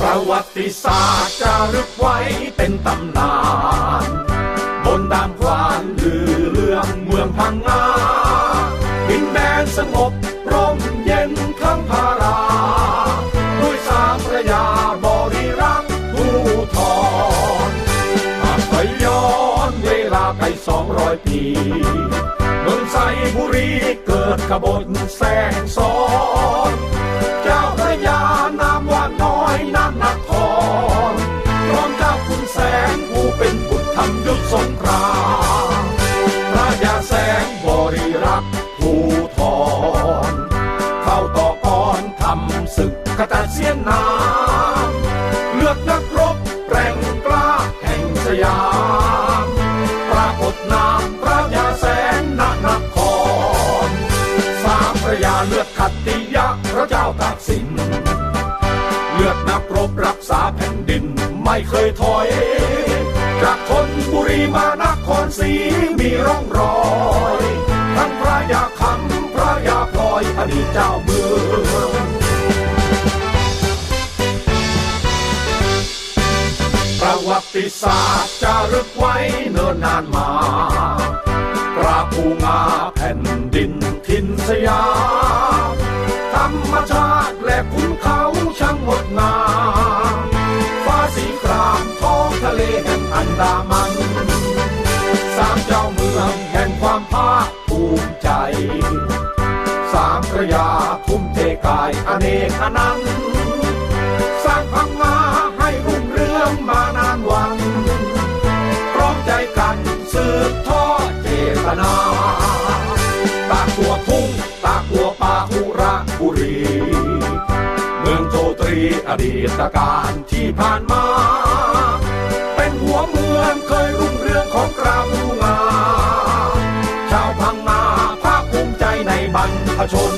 ประวัติศาสตร์จะรึกไว้เป็นตำนาน บนดามควานลือเรื่องเมืองพังงาดินแดนสงบร่มเย็นข้างพารา ด้วยสามพระยาบริรักษ์ผู้ทอนหากไปย้อนเวลาไปสองร้อยปีเมืองไซบุรีเกิดขบฏแสงสอน สงครามพระยาแสงบริรักษ์ภูทอนเข้าต่อกรทำศึกขจัดเสียนน้ำเลือกนักรบแร่งกล้าแห่งสยามปรากฏนามพระยาแสงนนครสามพระยาเลือดขัตติยะพระเจ้าตากสินเลือดนักรบรักษาแผ่นดินไม่เคยถอย มานครศรีมีร่องรอยทั้งพระยาคำพระยาพลอยอดีตเจ้าเมืองประวัติศาสตร์จะรึกไว้เนิ่นนานมากราบูงาแผ่นดินทินสยาม ธรรมชาติและขุนเขาช่างงดงามฟ้าสีครามท้องทะเลแห่งอันดามัน ระยาทุ่มเทกายอเนกอนันต์สร้างพังงาให้รุ่งเรืองมานานวันพร้อมใจกันสืบทอดเจตนาตากตัวทุ่งตากตัวป่าอุระบุรี เมืองโจตรีอดีตการที่ผ่านมา เป็นหัวเมืองเคยรุ่งเรืองของกราบผู้ง บรรพชน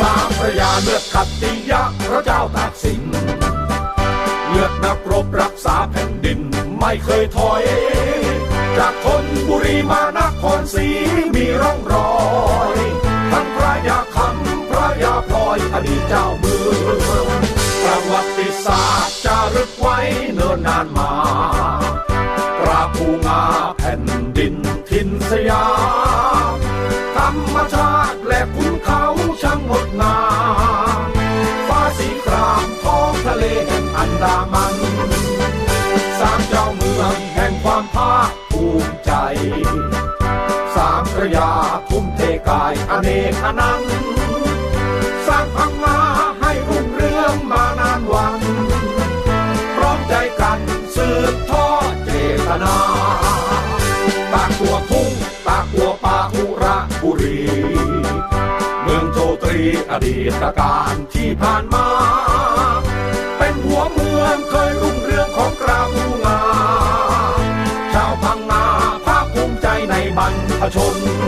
สามพระยาเลือดขัตติยะพระเจ้าตากสิน เลือดนักรบรักษาแผ่นดินไม่เคยถอย จากคนบุรีมานครศรีมีร่องรอยทั้งพระยาคำพระยาพลอยอดีตเจ้าเมืองประวัติศาสตร์จะรึกไว้เนิ่นนานมาายอเนกอนันต์สร้างพังงาให้รุ่งเรืองมานานวัน พร้อมใจกันสืบทอดเจตนาตากตัวทุ่งตากตัวป่าอุระบุรี เมืองโจตรีอดีตการที่ผ่านมา เป็นหัวเมืองเคยรุ่งเรืองของกราบูงาชาวพังงาภาคภูมิใจในบรรพชน